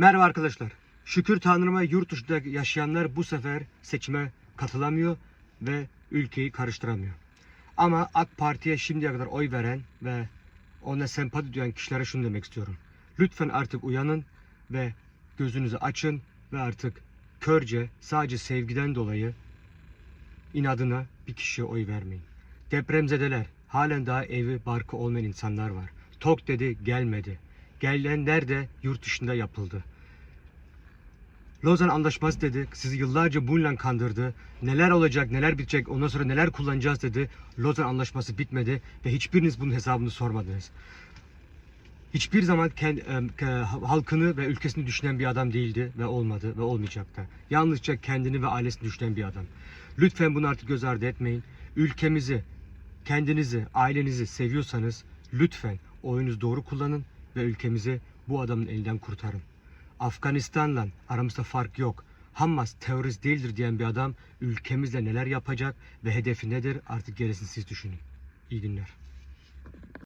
Merhaba arkadaşlar. Şükür Tanrı'ma yurt dışında yaşayanlar bu sefer seçime katılamıyor ve ülkeyi karıştıramıyor. Ama AK Parti'ye şimdiye kadar oy veren ve ona sempati duyan kişilere şunu demek istiyorum. Lütfen artık uyanın ve gözünüzü açın ve artık körce sadece sevgiden dolayı inadına bir kişiye oy vermeyin. Depremzedeler, halen daha evi barkı olmayan insanlar var. Tok dedi gelmedi. Gelenler de yurt dışında yapıldı. Lozan Anlaşması dedi. Sizi yıllarca bununla kandırdı. Neler olacak, neler bitecek, ondan sonra neler kullanacağız dedi. Lozan Anlaşması bitmedi ve hiçbiriniz bunun hesabını sormadınız. Hiçbir zaman kendi, halkını ve ülkesini düşünen bir adam değildi ve olmadı ve olmayacak da. Yalnızca kendini ve ailesini düşünen bir adam. Lütfen bunu artık göz ardı etmeyin. Ülkemizi, kendinizi, ailenizi seviyorsanız lütfen oyunuzu doğru kullanın ve ülkemizi bu adamın elinden kurtarın. Afganistan'la aramızda fark yok. Hamas terörist değildir diyen bir adam ülkemizle neler yapacak ve hedefi nedir artık gerisini siz düşünün. İyi günler.